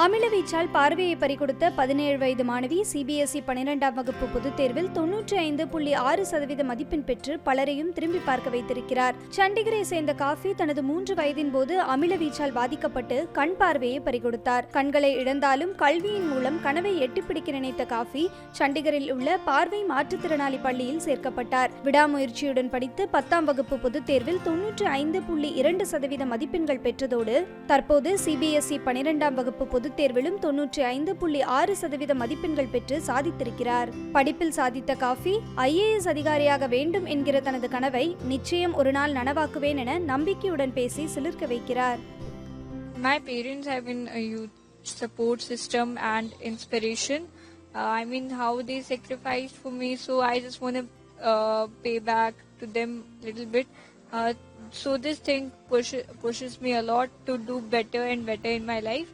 அமில வீச்சால் பார்வையை பறிகொடுத்த பதினேழு வயது மாணவி சிபிஎஸ்இ பனிரெண்டாம் வகுப்பு பொதுத் தேர்வில் தொன்னூற்றி ஐந்து புள்ளி ஆறு சதவீத மதிப்பெண் பெற்று பலரையும் திரும்பி பார்க்க வைத்திருக்கிறார். சண்டிகரை சேர்ந்த காஃபி தனது மூன்று வயதின் போது அமில வீச்சால் பாதிக்கப்பட்டு கண் பார்வையை பறிகொடுத்தார். கண்களை இழந்தாலும் கல்வியின் மூலம் கனவை எட்டிப்பிடிக்க நினைத்த காஃபி சண்டிகரில் உள்ள பார்வை மாற்றுத்திறனாளி பள்ளியில் சேர்க்கப்பட்டார். விடாமுயற்சியுடன் படித்து பத்தாம் வகுப்பு பொதுத் தேர்வில் தொன்னூற்றி ஐந்து புள்ளி இரண்டு சதவீத மதிப்பெண்கள் பெற்றதோடு தற்போது சிபிஎஸ்இ பனிரெண்டாம் வகுப்பு பொதுத் தேர்விலும் தொன்னூற்றி ஐந்து புள்ளி ஆறு சதவீத மதிப்பெண்கள் பெற்று சாதித்திருக்கிறார் படிப்பில் சாதித்த காஃபி ஐஏஎஸ் அதிகாரியாக வேண்டும் என்கிற தனது கனவை நிச்சயம் ஒரு நாள் நனவாக்குவேன் என நம்பிக்கையுடன் பேசி சிலிர்க்க வைக்கிறார் My parents have been a huge support system and inspiration. Uh, I mean, how they sacrificed for me, so I just want to uh, pay back to them a little bit. Uh, so this thing push, pushes me a lot to do better and better in my life.